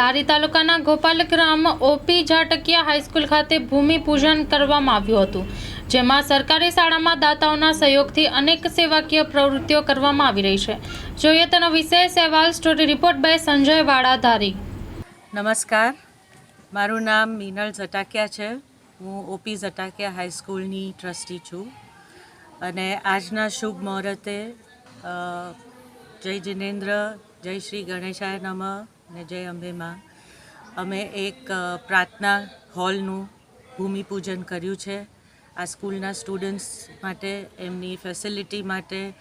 ધારી તાલુકાના Gopal Gram O P Zatakiya high school ખાતે ભૂમિપૂજન કરવામાં આવ્યું હતું, જેમાં સરકારી શાળામાં દાતાઓના સહયોગથી અનેક સેવાકીય પ્રવૃત્તિઓ કરવામાં આવી રહી છે. જોઈએ તેનો વિશેષ અહેવાલ story report by Sanjay Valadhari. નમસ્કાર. મારું નામ મિનલ ઝટાકિયા છે. હું ઓપી ઝટાકિયા હાઈસ્કૂલની ટ્રસ્ટી છું. અને આજના શુભ મુહૂર્તે જય જિનેન્દ્ર, જય શ્રી ગણેશાય નમઃ અને જય અંબેમાં. અમે એક પ્રાર્થના હોલનું ભૂમિપૂજન કર્યું છે. આ સ્કૂલના સ્ટુડન્ટ્સ માટે, એમની ફેસિલિટી માટે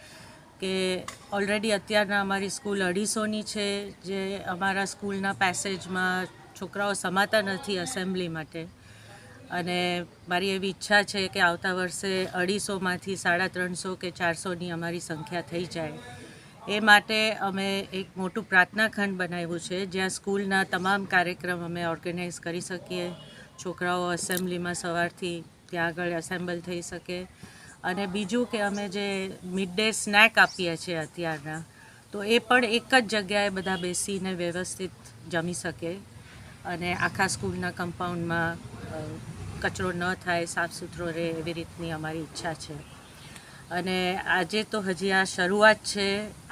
કે ઓલરેડી અત્યારના અમારી સ્કૂલ અઢીસોની છે, જે અમારા સ્કૂલના પેસેજમાં છોકરાઓ સમાતા નથી અસેમ્બલી માટે. અને મારી એવી ઈચ્છા છે કે આવતા વર્ષે અઢીસોમાંથી સાડા ત્રણસો કે ચારસોની અમારી સંખ્યા થઈ જાય. એ માટે અમે એક મોટું પ્રાર્થના ખંડ બનાવ્યું છે, જ્યાં સ્કૂલના તમામ કાર્યક્રમ અમે ઓર્ગેનાઇઝ કરી શકીએ. છોકરાઓ અસેમ્બલીમાં સવારથી ત્યાં આગળ એસેમ્બલ થઈ શકે. અને બીજું કે અમે જે મિડ ડે સ્નેક આપીએ છીએ અત્યારના, તો એ પણ એક જ જગ્યાએ બધા બેસીને વ્યવસ્થિત જમી શકે. અને આખા સ્કૂલના કમ્પાઉન્ડમાં કચરો ન થાય સાફ સુથરો રહે એવી રીતની અમારી ઈચ્છા છે. અને આજે તો હજી આ શરૂઆત છે.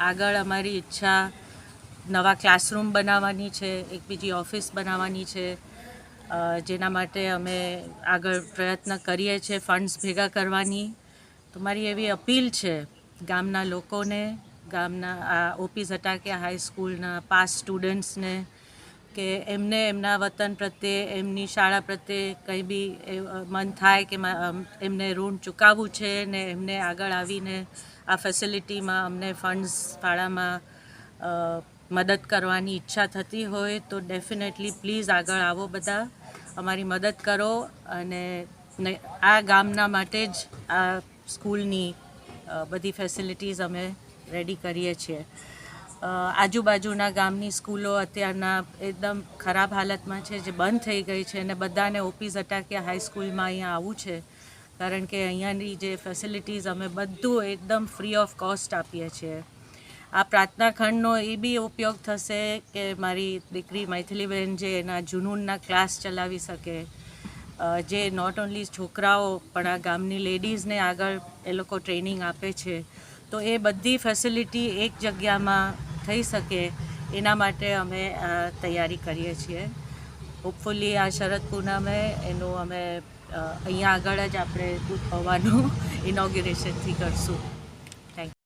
આગળ અમારી ઈચ્છા નવા ક્લાસરૂમ બનાવવાની છે, એક બીજી ઓફિસ બનાવવાની છે જેના માટે અમે આગળ પ્રયત્ન કરીએ છીએ ફંડ્સ ભેગા કરવાની. તો મારી એવી અપીલ છે ગામના લોકોને, ગામના આ ઓપી ઝટાકિયા હાઈસ્કૂલના પાસ સ્ટુડન્ટ્સને કે એમને એમના વતન પ્રત્યે, એમની શાળા પ્રત્યે કંઈ બી મન થાય કે એમને ઋણ ચૂકવવું છે ને એમને આગળ આવીને આ ફેસિલિટીમાં અમને ફંડ્સ ફાળામાં મદદ કરવાની ઈચ્છા થતી હોય તો ડેફિનેટલી પ્લીઝ આગળ આવો બધા. અમારી મદદ કરો અને આ ગામના માટે જ આ સ્કૂલની બધી ફેસિલિટીઝ અમે રેડી કરીએ છીએ. આજુબાજુના ગામની સ્કૂલો અત્યારના એકદમ ખરાબ હાલતમાં છે, જે બંધ થઈ ગઈ છે અને બધાને ઓપી ઝટાકિયા હાઈસ્કૂલમાં અહીંયા આવવું છે. કારણ કે અહીંયાની જે ફેસિલિટીઝ અમે બધું એકદમ ફ્રી ઓફ કોસ્ટ આપીએ છીએ. આ પ્રાર્થના ખંડનો એ બી ઉપયોગ થશે કે મારી દીકરી મૈથિલીબેન જે એના જુનૂનના ક્લાસ ચલાવી શકે. જે નોટ ઓન્લી છોકરાઓ, પણ આ ગામની લેડીઝને આગળ એ લોકો ટ્રેનિંગ આપે છે. તો એ બધી ફેસિલિટી એક જગ્યામાં થઈ શકે એના માટે અમે તૈયારી કરીએ છીએ. હોપફુલી આ શરદ પૂનમે એનું અમે અહીંયા આગળ જ આપણે દૂધ પૌવાનું ઇનોગ્યુરેશનથી કરશું.